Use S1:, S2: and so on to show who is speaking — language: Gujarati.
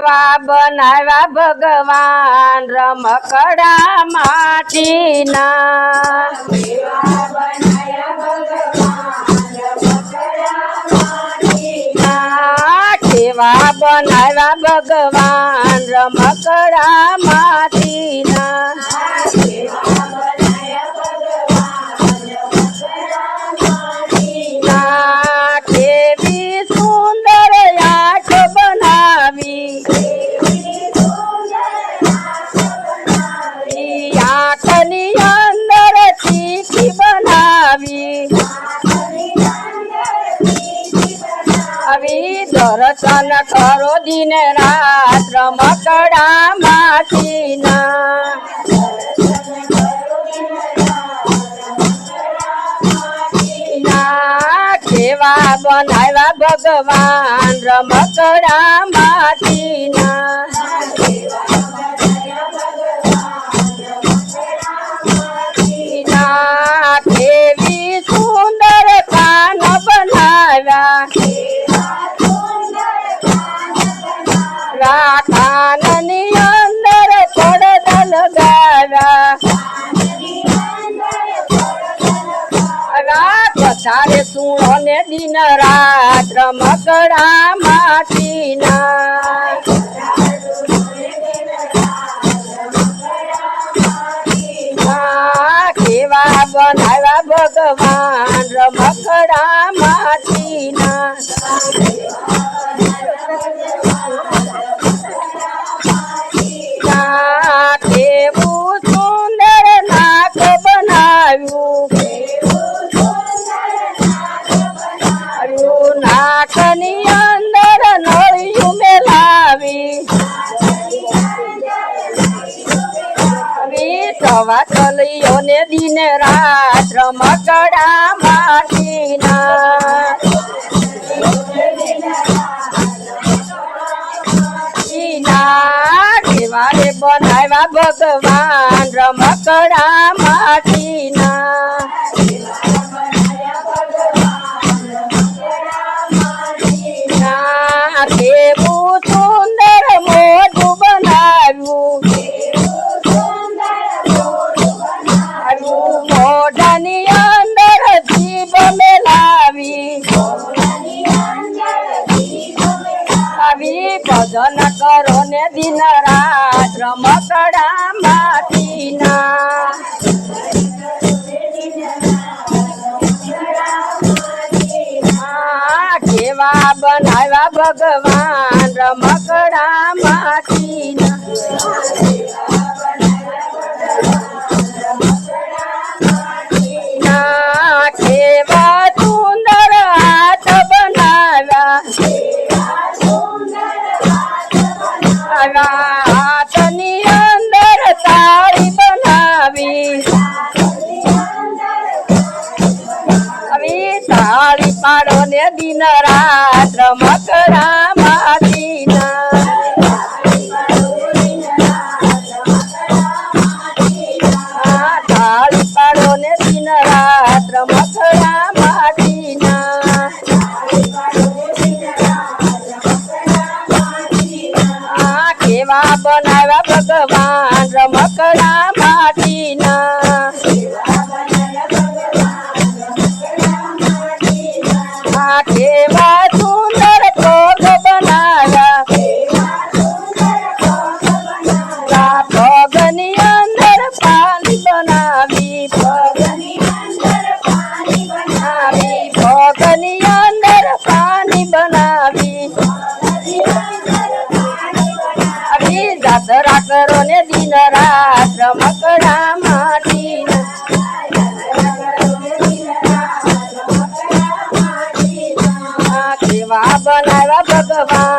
S1: કેવા બનાવ્યા ભગવાન રમકડા માટીના. કેવા બનાવ્યા ભગવાન રમકડા માટીના. દર્શન કરો દિન રાત રમકડા માટીના કેવા બનાવ્યા ભગવાન રમકડા કાનની અંદર પડદા લગાવ્યા રાત વધારે સુણો ને દિન રાત રમકડા માટીના કેવા બનાવ્યા ભગવાન રમકડા માટીના કલીઓને દિન રાત રમકડા માટીના. ઈના કેવારે બનાવ્યા ભગવાન રમકડા માટીના. ભજન કરો ને દિન રાત રમકડા માટીના કેવા બનાવ્યા ભગવાન રમકડા માટીના દિન રાત મકરા આ તાળી પાડો ને દિન રાત રમકડા માટીના કેવા બનાવ્યા ભગવાન રમકડા માટીના કેવા સુંદર ભોગ બનાવ્યા. આ ભોગની અંદર પાણી બનાવી. ભોગની અંદર પાણી બનાવી. આવી જાતરા કરો ને દિન રાત રમકડા આ કેવા બનાવ્યા ભગવાન